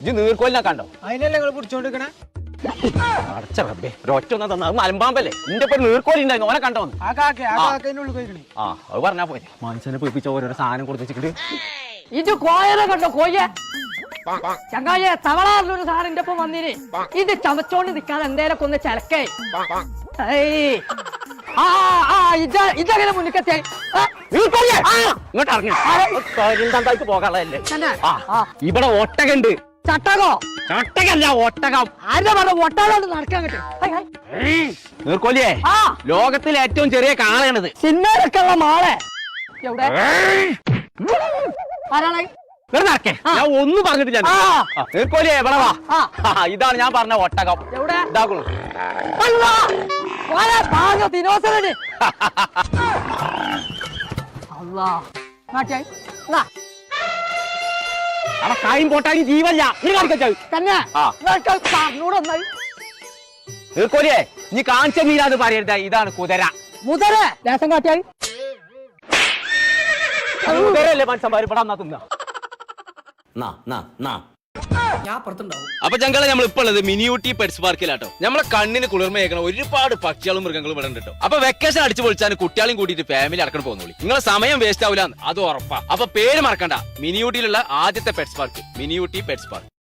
ഇജ്ജ് നീർക്കോലിനെ കണ്ടോ? അതിനല്ലേ നിങ്ങൾ പിടിച്ചോണ്ടിരിക്കണേ? അടച്ച റബ്ബേ ഒറ്റ ഒന്നും തന്ന അത് മലമ്പാമ്പല്ലേ? ഇന്റെ ഇപ്പൊ നീർക്കോലി ഉണ്ടായിരുന്നു ഓനെ കണ്ടോ ആ കാക്ക ആ ആ. ഉള്ളിൽ അത് പറഞ്ഞാ മനുഷ്യനെ ഓരോരോ സാധനം കൊടുത്ത് വെച്ചിട്ട്. ഇത് കോയനെ കണ്ടോ കോയ? ചങ്ങായെ തവളാറിലൊരു സാധനം എന്റെ ഒപ്പം വന്നിന്. ഇത് ചമച്ചോണ്ട് നിക്കാതെ എന്തേലൊക്കെ ഒന്ന് ചിലക്കേ. ഏയ്. ആ ആ ഇത ഇതങ്ങനെ മുന്നിക്കത്തെ. നീർക്കോലിയെ! ഇങ്ങോട്ട് ഇറങ്ങി. പോകാനുള്ളതല്ലേ? തന്നെ. ആ ആ. ഇവിടെ ഒട്ടകുണ്ട്. ചട്ടകോ? ചട്ടകല്ല ഒട്ടകം. ആരുടെ പറഞ്ഞ ഒട്ടകം നടക്കാൻ കിട്ടും നീർക്കോലിയെ ആ. ലോകത്തിലെ ഏറ്റവും ചെറിയ കാളയാണിത്. സിനിമയിലൊക്കെ ഉള്ള മാളെ. എവിടെ? ആരാളെ വെറുതെ നടക്കേ. ഞാൻ ഒന്നും പറഞ്ഞിട്ടില്ല. ആ. ആ, നീർക്കോലിയെ ഇവിടെ വാ. ആ. ആ, ഇതാണ് ഞാൻ പറഞ്ഞ ഒട്ടകം. എവിടെ? ഇതാക്കുള്ളൂ. അല്ലാ! ഭാഗ്യം ദിനോസരന്. അല്ലാ. കായും പോട്ടാനും ജീവല്ല. നീ തന്നെ. നീർക്കോലിയെ നീ കാണിച്ച നീരാത് പറയരുത്. ഇതാണ് കുതിര. മുതര ലേശം കാട്ടിയായി. കുതിരല്ലേ മനുഷ്യന്മാർ ഇവിടെ വന്നാ തിന്നാ അപ്പൊ ഞങ്ങളെ നമ്മൾ ഇപ്പൊ ഉള്ളത് മിനിയൂട്ടി പെറ്റ്സ് പാർക്കിലാട്ടോ നമ്മളെ കണ്ണിന് കുളിർമയേക്കണ ഒരുപാട് പക്ഷികളും മൃഗങ്ങളും ഇവിടെ ഉണ്ടോ അപ്പൊ വെക്കേഷൻ അടിച്ചു പൊളിച്ചാൽ കുട്ടികളും കൂട്ടിയിട്ട് ഫാമിലി അടക്കണം പോകുന്നുള്ളൂ നിങ്ങളെ സമയം വേസ്റ്റ് ആവില്ല അത് ഉറപ്പാ. അപ്പൊ പേര് മറക്കണ്ട. മിനിയൂട്ടിയിലുള്ള ആദ്യത്തെ pets park Miniyootty pets park